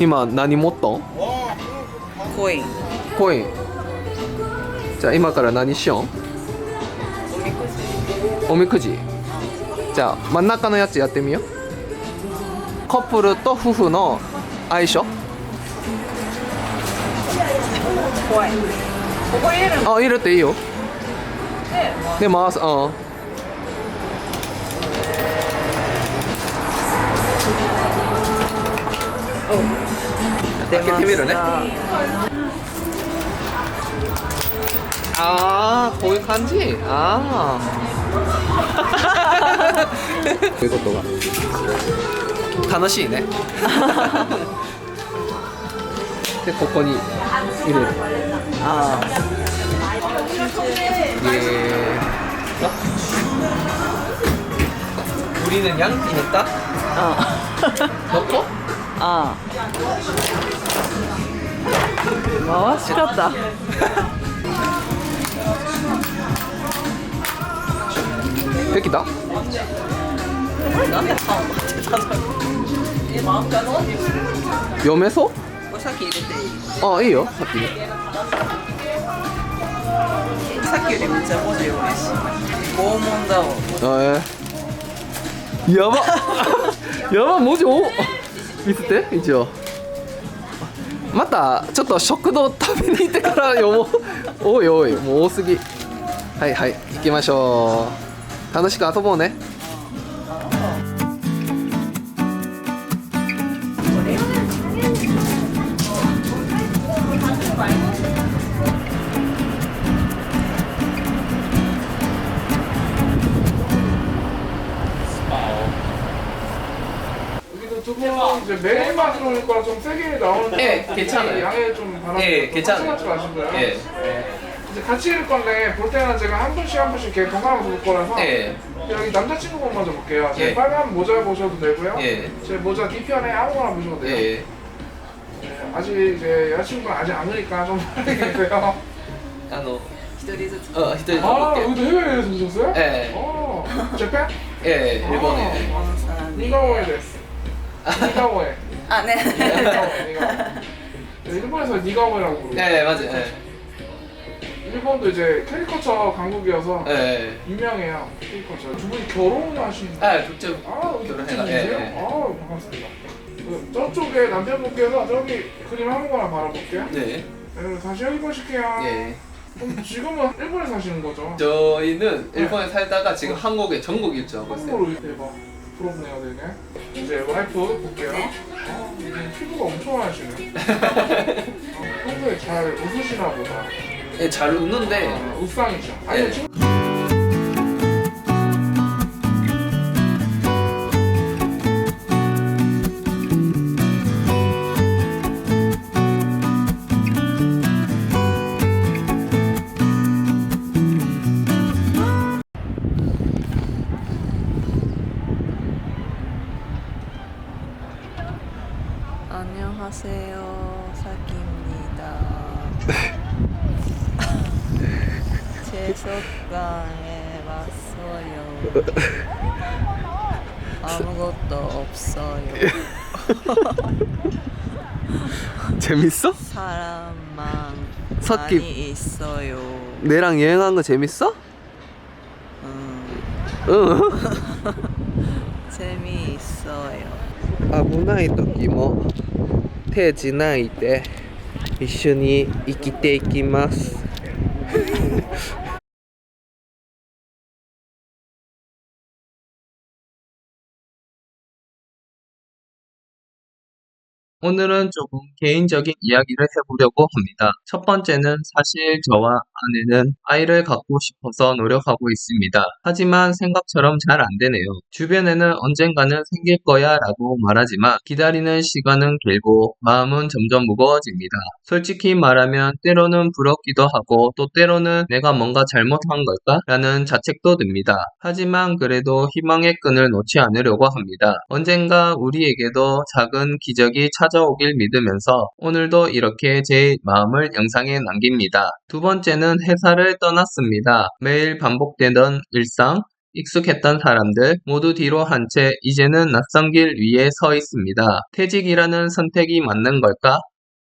今何持ったん？コイン。コイン。じゃあ今から何しよん？おみくじ。じ。じゃあ真ん中のやつやってみよう。カップルと夫婦の相性？怖い。ここ入れるの？あ入れていいよ。で、回す。うん開けてみるねああこういう感じああこういうことが楽しいねでここに入れるあ예. 우리는 양띠니까 あ 넣고 ああ回し方 백이다. なんでパン待ってたのえ、マンガの 염에서? これさっき入れていい 아, 이요. 사끼. さっきよりめっちゃ文字多いし拷問だわ 아, 예. 야바. 야바 뭐지? 오. 見せて一応。またちょっと食堂食べに行ってから読もう。おいおいもう多すぎ。はいはい行きましょう。楽しく遊ぼうね。 뭐 여기도 두분 이제 메인 맛으로 올 거라 좀 세게 나오는데 예, 괜찮아요. 양해 좀 바랍니다. 예, 괜찮아요. 하지 마시고요. 예. 이제 같이 읽을 건데 볼 때는 제가 한 분씩 한 분씩 이렇게 번갈아서 볼 거라서 예. 여기 남자친구 분 먼저 볼게요. 제 예. 빨간 모자 보셔도 되고요. 예. 제 모자 뒤편에 아무거나 보셔도 돼요. 예. 예, 아직 이제 여자친구가 아직 안 오니까 좀 빨리 계세요. あの一人ずつ어, 히토리 아, 볼게요. 여기도 해외에서 오셨어요? 예. 어, 재팬? 예, 일본에. さん 니가오에 데스. 니가오에. あね 니가오에, 니가오에. 일본에서 니가오에라고 부르고 예, 맞아요. 예. 일본도 이제 캐리커처 강국이어서 예. 유명해요 캐리커처 두 분이 결혼하신 아, 국제 아 결혼해가-? 예, 예. 아 반갑습니다 그, 저쪽에 남편분께서 저기 그림 한 거나 바라볼게요 네. 네, 다시 여기 보실게요 예. 그럼 지금은 일본에 사시는 거죠? 저희는 일본에 살다가 지금 한국에 전국 일주하고 있어요. 한국으로 대박 부럽네요 되게 이제 와이프 볼게요. 네. 아, 이게 피부가 엄청 하시네. 아, 평소에 잘 웃으시나 보다. 예, 잘 웃는데. 아, 웃상이죠. 아니 네. アンニョンハセヨサキ입니다 채석강에 왔어요. 아무것도 없어요. 재밌어? 사람만 섞임. 많이 있어요. 내랑 여행한 거 재밌어? 음, 응. 재미있어요. 危ない時も 手じないで一緒に生きていきます。 오늘은 조금 개인적인 이야기를 해보려고 합니다. 첫 번째는 사실 저와 아내는 아이를 갖고 싶어서 노력하고 있습니다. 하지만 생각처럼 잘 안 되네요. 주변에는 언젠가는 생길 거야 라고 말하지만 기다리는 시간은 길고 마음은 점점 무거워집니다. 솔직히 말하면 때로는 부럽기도 하고 또 때로는 내가 뭔가 잘못한 걸까? 라는 자책도 듭니다. 하지만 그래도 희망의 끈을 놓지 않으려고 합니다. 언젠가 우리에게도 작은 기적이 찾 아오길 믿으면서 오늘도 이렇게 제 마음을 영상에 남깁니다. 두 번째는 회사를 떠났습니다. 매일 반복되던 일상, 익숙했던 사람들 모두 뒤로 한 채 이제는 낯선 길 위에 서 있습니다. 퇴직이라는 선택이 맞는 걸까?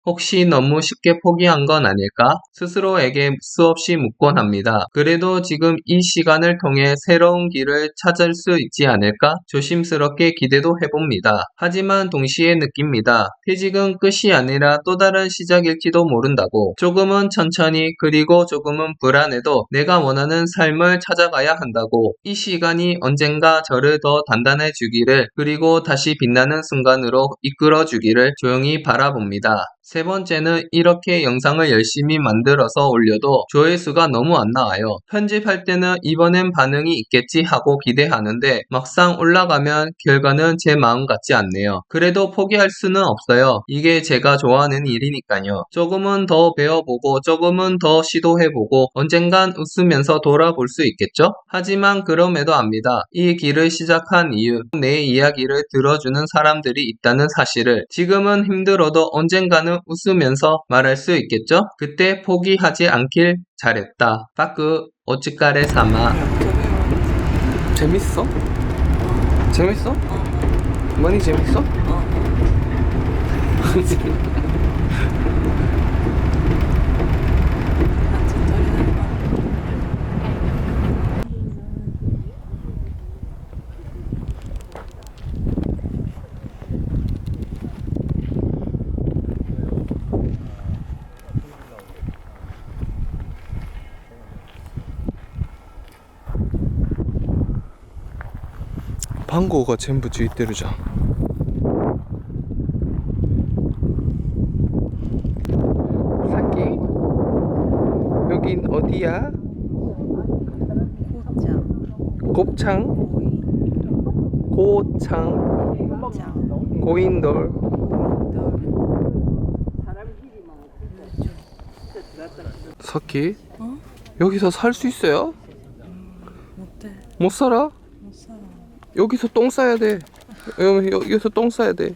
혹시 너무 쉽게 포기한 건 아닐까? 스스로에게 수없이 묻곤 합니다. 그래도 지금 이 시간을 통해 새로운 길을 찾을 수 있지 않을까? 조심스럽게 기대도 해봅니다. 하지만 동시에 느낍니다. 퇴직은 끝이 아니라 또 다른 시작일지도 모른다고. 조금은 천천히 그리고 조금은 불안해도 내가 원하는 삶을 찾아가야 한다고. 이 시간이 언젠가 저를 더 단단해 주기를 그리고 다시 빛나는 순간으로 이끌어 주기를 조용히 바라봅니다. 세 번째는 이렇게 영상을 열심히 만들어서 올려도 조회수가 너무 안 나와요. 편집할 때는 이번엔 반응이 있겠지 하고 기대하는데 막상 올라가면 결과는 제 마음 같지 않네요. 그래도 포기할 수는 없어요. 이게 제가 좋아하는 일이니까요. 조금은 더 배워보고 조금은 더 시도해보고 언젠간 웃으면서 돌아볼 수 있겠죠? 하지만 그럼에도 압니다. 이 길을 시작한 이유, 내 이야기를 들어주는 사람들이 있다는 사실을 지금은 힘들어도 언젠가는 웃으면서 말할 수 있겠죠? 그때 포기하지 않길 잘했다. 빠끄 오츠카레 사마. 재밌어? 재밌어? 많이 재밌어? 방고가 전부 주입대로잖아. 사키? 여긴 어디야? 곱창? 고창? 고인돌? 사키? 어? 여기서 살 수 있어요? 못돼 못 살아? 여기서 똥 싸야 돼. 여, 여, 여기서 똥 싸야 돼.